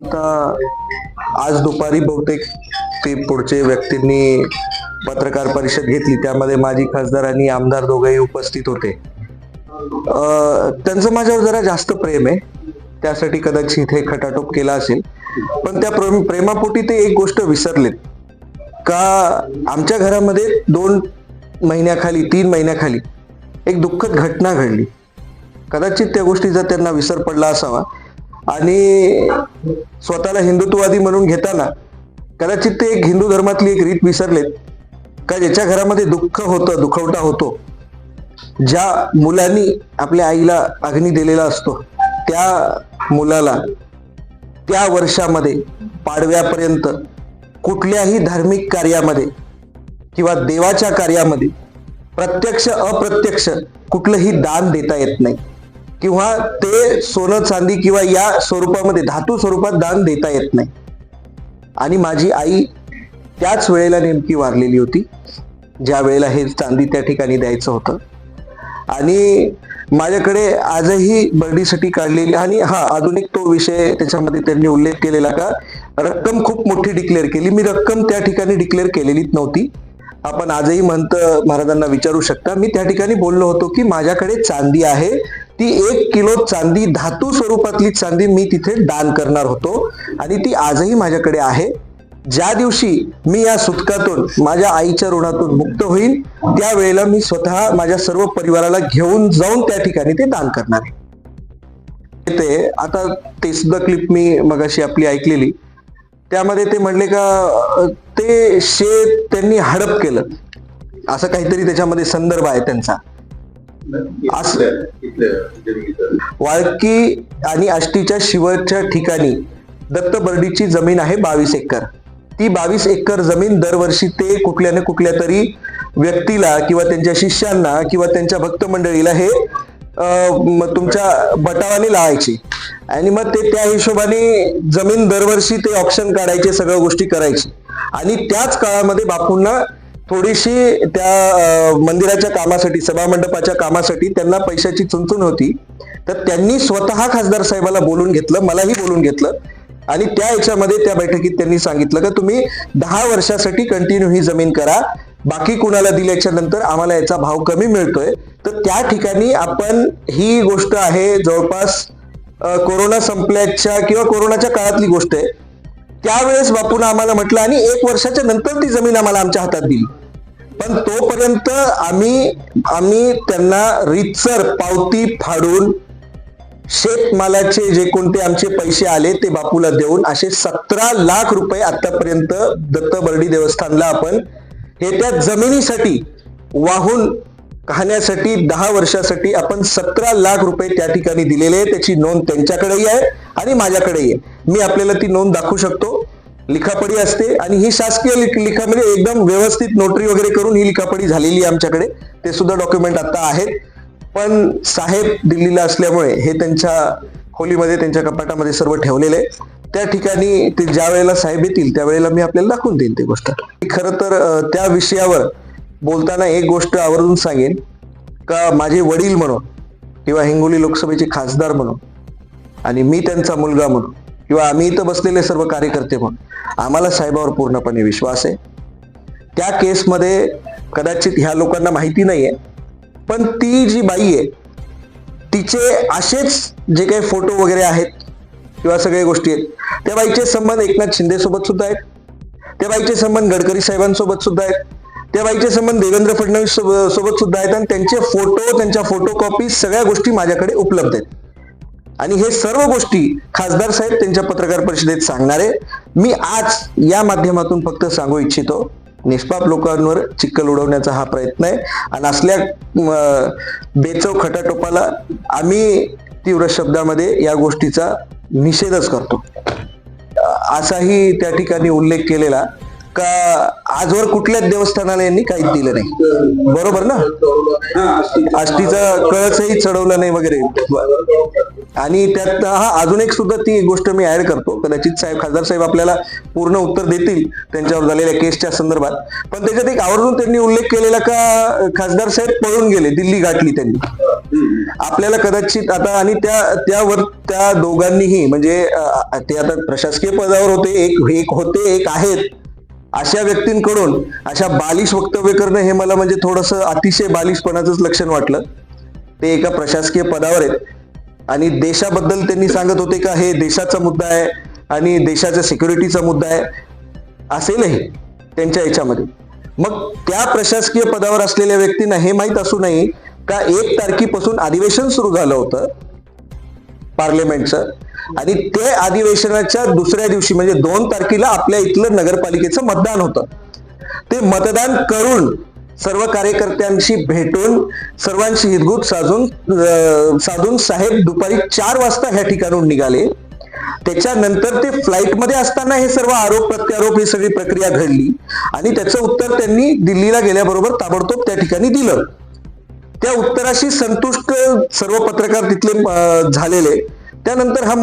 आता आज दुपारी बहुतेक ते पुढचे व्यक्तींनी पत्रकार परिषद घेतली. त्यामध्ये माजी खासदार आणि आमदार दोघेही उपस्थित होते. त्यांचं माझ्यावर जरा जास्त प्रेम आहे. त्यासाठी कदाचित हे खटाटोप केला असेल. पण त्या प्रेम प्रेमापोटी ते एक गोष्ट विसरलेत. का आमच्या घरामध्ये दोन महिन्याखाली तीन महिन्याखाली एक दुःखद घटना घडली. कदाचित त्या गोष्टीचा त्यांना विसर पडला असावा. आणि स्वतःला हिंदुत्ववादी म्हणून घेताना कदाचित ते एक हिंदू धर्मातली एक रीत विसरलेत. का ज्याच्या घरामध्ये दुःख होतं दुखवटा होतो ज्या मुलांनी आपल्या आईला अग्नी दिलेला असतो त्या मुलाला त्या वर्षामध्ये पाडव्यापर्यंत कुठल्याही धार्मिक कार्यामध्ये किंवा देवाच्या कार्यामध्ये प्रत्यक्ष अप्रत्यक्ष कुठलंही दान देता येत नाही. किंवा ते सोनं चांदी किंवा या स्वरूपामध्ये धातू स्वरूपात दान देता येत नाही. आणि माझी आई त्याच वेळेला नेमकी वारलेली होती ज्या वेळेला हे चांदी त्या ठिकाणी द्यायचं होतं. आणि माझ्याकडे आजही बर्डीसाठी काढलेली आणि हा अजून एक तो विषय त्याच्यामध्ये त्यांनी उल्लेख केलेला का रक्कम खूप मोठी डिक्लेअर केली. मी रक्कम त्या ठिकाणी डिक्लेअर केलेलीच नव्हती. आपण आजही महंत महाराजांना विचारू शकता. मी त्या ठिकाणी बोललो होतो की माझ्याकडे चांदी आहे ती एक किलो चांदी धातू स्वरूपातली चांदी मी तिथे दान करणार होतो. आणि ती आजही माझ्याकडे आहे. ज्या दिवशी मी या सुटकातून माझ्या आईच्या ऋणातून मुक्त होईल त्यावेळेला मी स्वतः माझ्या सर्व परिवाराला घेऊन जाऊन त्या ठिकाणी ते दान करणार आहे. ते आता ते सुद्धा क्लिप मी मगाशी आपली ऐकलेली. त्यामध्ये ते म्हणले का ते शेत त्यांनी हडप केलं. असं काहीतरी त्याच्यामध्ये संदर्भ आहे त्यांचा. वाळकी आणि आष्टीच्या शिवच्या ठिकाणी दत्त बर्डीची जमीन आहे बावीस एकर. ती बावीस एकर जमीन दरवर्षी ते कुठल्या ना कुठल्या तरी व्यक्तीला किंवा त्यांच्या शिष्यांना किंवा त्यांच्या भक्त मंडळीला हे तुमच्या बटावाने लावायची. आणि मग ते त्या हिशोबाने जमीन दरवर्षी ते ऑप्शन काढायचे सगळ्या गोष्टी करायची. आणि त्याच काळामध्ये बापूंना थोडीशी त्या मंदिराच्या कामासाठी सभा मंडपाच्या कामासाठी त्यांना पैशाची चुनचुन होती. तर त्यांनी स्वतः खासदार साहेबाला बोलून घेतलं मलाही बोलून घेतलं. आणि त्या याच्यामध्ये त्या बैठकीत त्यांनी सांगितलं का तुम्ही दहा वर्षासाठी कंटिन्यू ही जमीन करा. बाकी कुणाला दिल्याच्या नंतर आम्हाला याचा भाव कमी मिळतोय. तर त्या ठिकाणी आपण ही गोष्ट आहे जवळपास कोरोना संपल्याच्या किंवा कोरोनाच्या काळातली गोष्ट आहे. त्यावेळेस बापून आम्हाला म्हटलं आणि एक वर्षाच्या नंतर ती जमीन आम्हाला आमच्या हातात दिली. पण तोपर्यंत आम्ही आम्ही त्यांना रितसर पावती फाडून शेतमालाचे जे कोणते आमचे पैसे आले ते बापूला देऊन असे सतरा लाख रुपये आतापर्यंत दत्त बर्डी देवस्थानला आपण हे त्या जमिनीसाठी वाहून खाण्यासाठी दहा वर्षासाठी आपण सतरा लाख रुपये त्या ठिकाणी दिलेले आहे. त्याची नोंद त्यांच्याकडेही आहे आणि माझ्याकडेही आहे. मी आपल्याला ती नोंद दाखवू शकतो. लिखापडी असते आणि ही शासकीय लिखा लिखामध्ये एकदम व्यवस्थित नोटरी वगैरे करून ही लिखापडी झालेली आहे आमच्याकडे. ते सुद्धा डॉक्युमेंट आता आहेत. पण साहेब दिल्लीला असल्यामुळे हे त्यांच्या खोलीमध्ये त्यांच्या कपाटामध्ये सर्व ठेवलेले आहे. त्या ठिकाणी ते ज्या वेळेला साहेब येतील त्यावेळेला मी आपल्याला दाखवून देईन ती गोष्ट. खरं तर त्या विषयावर बोलताना एक गोष्ट आवर्जून सांगेन. का माझे वडील म्हणून किंवा हिंगोली लोकसभेचे खासदार म्हणून आणि मी त्यांचा मुलगा म्हणून किंवा आम्ही इथं बसलेले सर्व कार्यकर्ते म्हणून. आम्हाला साहेबावर पूर्णपणे विश्वास आहे. त्या केसमध्ये कदाचित ह्या लोकांना माहिती नाहीये. पण ती जी बाई आहे तिचे असेच जे काही फोटो वगैरे आहेत किंवा सगळ्या गोष्टी आहेत त्या बाईचे संबंध एकनाथ शिंदे सोबत सुद्धा आहेत. त्या बाईचे संबंध गडकरी साहेबांसोबत सुद्धा आहेत. त्या बाईचे संबंध देवेंद्र फडणवीस सोबत सुद्धा आहेत. आणि त्यांचे फोटो त्यांच्या फोटो कॉपी सगळ्या गोष्टी माझ्याकडे उपलब्ध आहेत. आणि हे सर्व गोष्टी खासदार साहेब त्यांच्या पत्रकार परिषदेत सांगणार. आहे मी आज या माध्यमातून फक्त सांगू इच्छितो निष्पाप लोकांवर चिक्कल उडवण्याचा हा प्रयत्न आहे. आणि असल्या बेचव खटाटोपाला आम्ही तीव्र शब्दामध्ये या गोष्टीचा निषेधच करतो. असाही त्या ठिकाणी उल्लेख केलेला का आजवर कुठल्याच देवस्थानाला यांनी काहीच दिलं नाही. बरोबर ना? आष्टीचा कळसही चढवला नाही वगैरे. आणि त्यात हा अजून एक सुद्धा ती गोष्ट मी ऍड करतो. कदाचित साहेब खासदार साहेब आपल्याला पूर्ण उत्तर देतील त्यांच्यावर झालेल्या केसच्या संदर्भात. पण त्याच्यात एक आवर्जून त्यांनी उल्लेख केलेला का खासदार साहेब पळून गेले दिल्ली गाठली त्यांनी. आपल्याला कदाचित आता आणि त्या त्यावर त्या दोघांनीही म्हणजे ते आता प्रशासकीय पदावर होते एक एक होते एक आहेत. अशा व्यक्तींकडून अशा बालिश वक्तव्य करणं हे मला म्हणजे थोडस अतिशय बालिशपणाचंच लक्षण वाटलं. ते एका प्रशासकीय पदावर आहेत. आणि देशाबद्दल त्यांनी सांगत होते का हे देशाचा मुद्दा आहे आणि देशाच्या सिक्युरिटीचा मुद्दा आहे. असेलही त्यांच्या याच्यामध्ये. मग त्या प्रशासकीय पदावर असलेल्या व्यक्तींना हे माहीत असू नये का एक तारखेपासून अधिवेशन सुरू झालं होतं? पार्लमेंटचं आणि ते अधिवेशनाच्या दुसऱ्या दिवशी म्हणजे दोन तारखेला आपल्या इथलं नगरपालिकेचं मतदान होतं. ते मतदान करून सर्व कार्यकर्त्यांशी भेटून सर्वांशी हितगुत साधून साधून साहेब दुपारी चार वाजता ह्या ठिकाणून निघाले. त्याच्यानंतर ते फ्लाईटमध्ये असताना हे सर्व आरोप प्रत्यारोप ही सगळी प्रक्रिया घडली. आणि त्याचं उत्तर त्यांनी दिल्लीला गेल्याबरोबर ताबडतोब त्या ठिकाणी दिलं. त्या उत्तराशी संतुष्ट सर्व पत्रकार तिथले झालेले. त्यानंतर हा